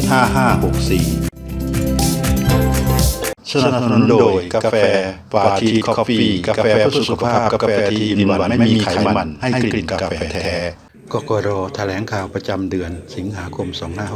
5564 สนับสนุนโดยกาแฟปาทีคอฟฟี่กาแฟเพื่อสุขภาพ กาแฟที่อินวันไม่มีไขมัน ให้กลิ่นกาแฟแท้กกรแถลงข่าวประจำเดือน สิงหาคม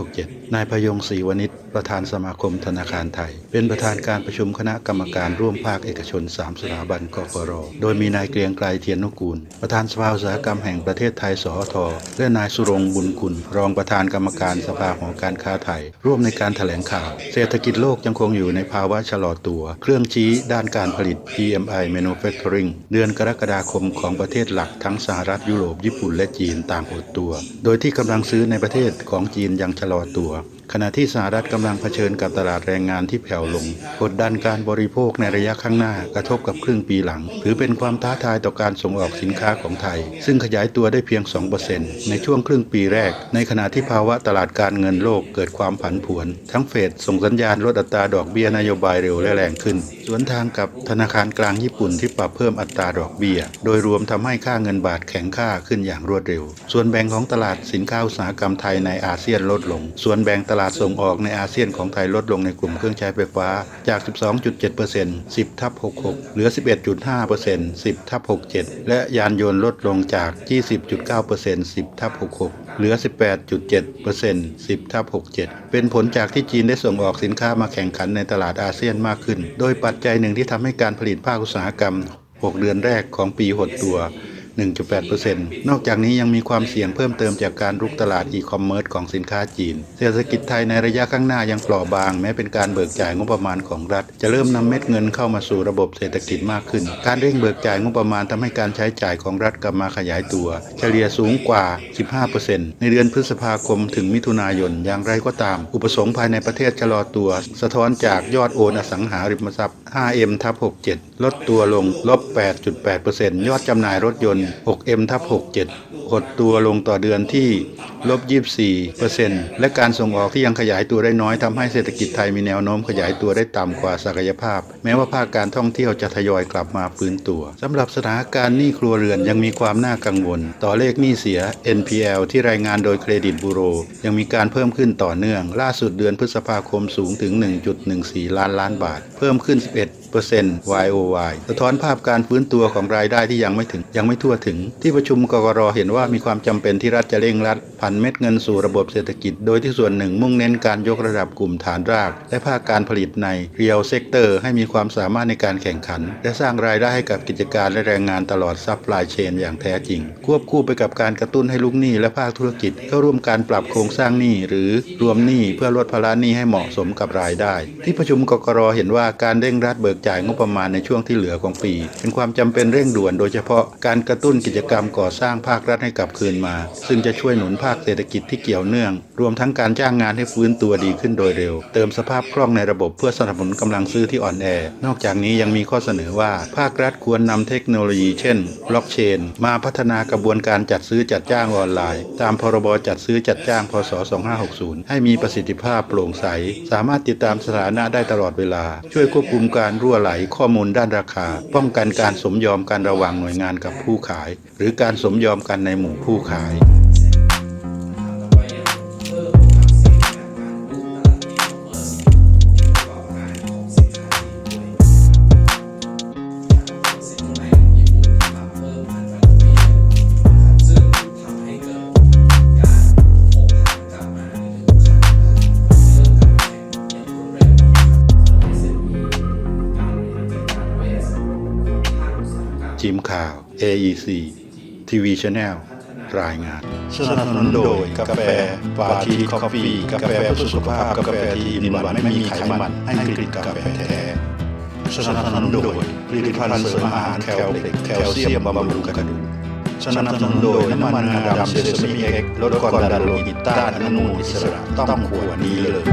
2567 นายพยงศรีวณิช ประธานสมาคมธนาคารไทย เป็นประธานการประชุมคณะกรรมการร่วมภาคเอกชน 3 สถาบันกกรโดยมีนายเกรียงไกรเทียนนุกูล ประธานสภาอุตสาหกรรมแห่งประเทศไทยสอทและนายสุรงค์บุญคุณ รองประธานกรรมการสภาหอการค้าไทย ร่วมในการแถลงข่าว เศรษฐกิจโลกยังคงอยู่ในภาวะชะลอตัว เครื่องชี้ด้านการผลิต PMI Manufacturing เดือนกรกฎาคมของประเทศหลักทั้งสหรัฐยุโรปญี่ปุ่นและจีนต่างหดตัว โดยที่กำลังซื้อในประเทศของจีนยังชะลอตัว ขณะที่สหรัฐกำลังำลังเผชิญกับตลาดแรงงานที่แผ่วลง กดดันการบริโภคในระยะข้างหน้ากระทบกับครึ่งปีหลัง ถือเป็นความท้าทายต่อการส่งออกสินค้าของไทย ซึ่งขยายตัวได้เพียง 2%ในช่วงครึ่งปีแรก ในขณะที่ภาวะตลาดการเงินโลกเกิดความผันผวน ทั้งเฟดส่งสัญญาณลดอัตราดอกเบี้ยนโยบายเร็วและแรงขึ้น สวนทางกับธนาคารกลางญี่ปุ่นที่ปรับเพิ่มอัตราดอกเบี้ย โดยรวมทำให้ค่าเงินบาทแข็งค่าขึ้นอย่างรวดเร็ว ส่วนแบ่งของตลาดสินค้าอุตสาหกรรมไทยในอาเซียนลดลง ส่วนแบ่งตลาดส่งออกในอาาเซียนของไทยลดลงในกลุ่มเครื่องใช้ไฟฟ้าจาก 12.7% 10ทับ66 เหลือ 11.5% 10ทับ67 และยานยนต์ลดลงจาก 20.9% 10ทับ66 เหลือ 18.7% 10ทับ67 เป็นผลจากที่จีนได้ส่งออกสินค้ามาแข่งขันในตลาดอาเซียนมากขึ้น โดยปัจจัยหนึ่งที่ทำให้การผลิตภาคอุตสาหกรรม 6 เดือนแรกของปีหดตัว 1.8%นอกจากนี้ยังมีความเสี่ยงเพิ่มเติมจากการรุกตลาดอีคอมเมิร์ซของสินค้าจีน เศรษฐกิจไทยในระยะข้างหน้ายังเปราะบาง แม้เป็นการเบิกจ่ายงบประมาณของรัฐ จะเริ่มนำเม็ดเงินเข้ามาสู่ระบบเศรษฐกิจมากขึ้น การเร่งเบิกจ่ายงบประมาณทำให้การใช้จ่ายของรัฐกลับมาขยายตัว เฉลี่ยสูงกว่า 15%ในเดือนพฤษภาคมถึงมิถุนายน อย่างไรก็ตาม อุปสงค์ภายในประเทศชะลอตัว สะท้อนจากยอดโอนอสังหาริมทรัพย์ 5M ทับ67 ลดตัวลงลบ 8.8%ยอดจำหน่ายรถยนต์ 6M ทับ67หดตัวลงต่อเดือนที่ลบ 24%และการส่งออกที่ยังขยายตัวได้น้อยทำให้เศรษฐกิจไทยมีแนวโน้มขยายตัวได้ต่ำกว่าศักยภาพ แม้ว่าภาคการท่องเที่ยวจะทยอยกลับมาฟื้นตัวสำหรับสถานการณ์หนี้ครัวเรือนยังมีความน่ากังวล ต่อเลขหนี้เสีย NPL ที่รายงานโดยเครดิตบูโร ยังมีการเพิ่มขึ้นต่อเนื่อง ล่าสุดเดือนพฤษภาคมสูงถึง 1.14 ล้านล้านบาท เพิ่มขึ้น 11 YOY สะท้อนภาพการฟื้นตัวของรายได้ที่ยังไม่ถึงยังไม่ทั่วถึง ที่ประชุมกกรเห็นว่ามีความจำเป็นที่รัฐจะเร่งรัดผันเม็ดเงินสู่ระบบเศรษฐกิจ โดยที่ส่วนหนึ่งมุ่งเน้นการยกระดับกลุ่มฐานราก และภาคการผลิตใน Real Sector ให้มีความสามารถในการแข่งขัน และสร้างรายได้ให้กับกิจการและแรงงานตลอดซัพพลายเชนอย่างแท้จริง ควบคู่ไปกับการกระตุ้นให้ลูกหนี้และภาคธุรกิจเข้าร่วมการปรับโครงสร้างหนี้หรือรวมหนี้เพื่อลดภาระหนี้ให้เหมาะสมกับรายได้ ที่ประชุมกกรเห็นว่าการเร่งรัดเบิกจ่ายงบประมาณในช่วงที่เหลือของปี เป็นความจำเป็นเร่งด่วนโดยเฉพาะการกระตุ้นกิจกรรมก่อสร้างภาครัฐให้กลับคืนมา ซึ่งจะช่วยหนุนภาคเศรษฐกิจที่เกี่ยวเนื่อง รวมทั้งการจ้างงานให้ฟื้นตัวดีขึ้นโดยเร็ว เติมสภาพคล่องในระบบเพื่อสนับสนุนกำลังซื้อที่อ่อนแอ นอกจากนี้ยังมีข้อเสนอว่าภาครัฐควรนำเทคโนโลยี เช่นบล็อกเชน มาพัฒนากระบวนการจัดซื้อจัดจ้างออนไลน์ ตามพรบจัดซื้อจัดจ้างพศ 2560 ให้มีประสิทธิภาพโปร่งใส สามารถติดตามสถานะได้ตลอดเวลา ช่วยควบคุมการรวไหลข้อมูลด้านราคา ป้องกันการสมยอมกันระหว่างหน่วยงานกับผู้ขาย หรือการสมยอมกันในหมู่ผู้ขาย ข่าว AEC TV Channel รายงาน สนับสนุนโดยกาแฟปาทีคอฟฟี่กาแฟเพื่อสุขภาพกาแฟที่อินวันไม่มีไขมันให้กลิ่นกาแฟแท้สนับสนุนโดยผลิตภัณฑ์เสริมอาหารแคลเล็กแคลเซียมบำรุงกระดูกสนับสนุนโดยน้ำมันงาดำเซซามิเอ็กลดความดันโลหิตต้านอนุมูลอิสระต้องขวดนี้เลย